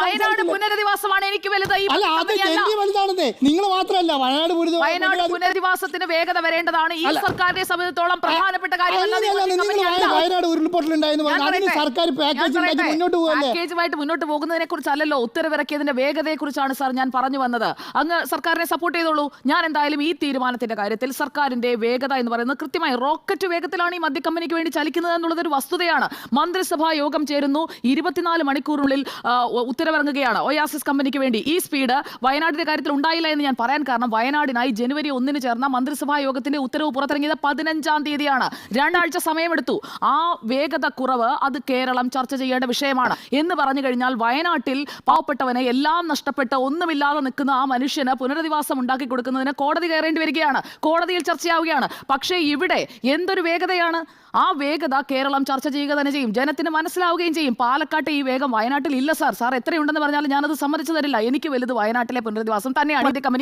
വയനാട് പുനരധിവാസമാണ് എനിക്ക് വലുത് അല്ല അത്. ഡൽഹി വലുതാണെന്നേ നിങ്ങൾ മാത്രമല്ല വയനാട് വയനാട് പുനരധിവാസത്തിന് വേഗത വരേണ്ടതാണ് ഈ. സർക്കാരിനെ സംബന്ധിച്ചോളം പ്രധാനപ്പെട്ട കാര്യമല്ല പറഞ്ഞു. അതിന് സർക്കാർ പാക്കേജ് ഉണ്ടാക്കി മുന്നോട്ട് പോകല്ലേ പാക്കേജുമായിട്ട് മുന്നോട്ട് പോകുന്നതിനെ കുറിച്ചല്ലല്ലോ ഉത്തരവിറക്കിയതിന്റെ വേഗതയെ കുറിച്ചാണ് സാർ ഞാൻ പറഞ്ഞു വന്നത്. അങ്ങ് സർക്കാരിനെ സപ്പോർട്ട് ചെയ്തോളൂ. ഞാൻ എന്തായാലും ഈ തീരുമാനത്തിന്റെ കാര്യത്തിൽ സർക്കാരിന്റെ വേഗത എന്ന് പറയുന്നത് കൃത്യമായി റോക്കറ്റ് വേഗത്തിലാണ് ഈ മദ്യ കമ്പനിക്ക് വേണ്ടി ചലിക്കുന്നത് എന്നുള്ളത് ഒരു വസ്തുതയാണ്. മന്ത്രിസഭാ യോഗം ചേരുന്നു. ഇരുപത്തിനാല് മണിക്കൂറിനുള്ളിൽ ഉത്തരവിറങ്ങുകയാണ് ഒയാസിസ് കമ്പനിക്ക് വേണ്ടി. ഈ സ്പീഡ് വയനാടിന്റെ കാര്യത്തിൽ ഉണ്ടായില്ല എന്ന് ഞാൻ പറയാൻ കാരണം വയനാടിനായി ജനുവരി ഒന്നിന് ചേർന്ന മന്ത്രിസഭാ യോഗത്തിന്റെ ഉത്തരവ് പുറത്തിറങ്ങിയത് പതിനഞ്ചാം തീയതിയാണ്. രണ്ടാഴ്ച സമയമെടുത്തു. ആ വേഗത കുറവ് അത് കേരളം ചർച്ച ചെയ്യേണ്ട വിഷയമാണ്. എന്ന് പറഞ്ഞു കഴിഞ്ഞാൽ വയനാട്ടിൽ പാവപ്പെട്ടവനെ എല്ലാം നഷ്ടപ്പെട്ട് ഒന്നുമില്ലാതെ നിൽക്കുന്ന ആ മനുഷ്യന് പുനരധിവാസം ഉണ്ടാക്കി കൊടുക്കുന്നതിന് കോടതി കയറേണ്ടി വരികയാണ്. കോടതിയിൽ ചർച്ചയാവുകയാണ്. പക്ഷേ ഇവിടെ എന്തൊരു വേഗതയാണ്? ആ വേഗത കേരളം ചർച്ച ചെയ്യുക തന്നെ ചെയ്യും. ജനത്തിന് മനസ്സിലാവുകയും ചെയ്യും. പാലക്കാട്ട് ഈ വേഗം വയനാട്ടിൽ ഇല്ല സാർ. സാർ എത്രയുണ്ടെന്ന് പറഞ്ഞാൽ ഞാനത് സമ്മതിച്ചു തരില്ല. എനിക്ക് വലുത് വയനാട്ടിലെ പുനരധിവാസം തന്നെയാണ്. ഇത് കമ്പനി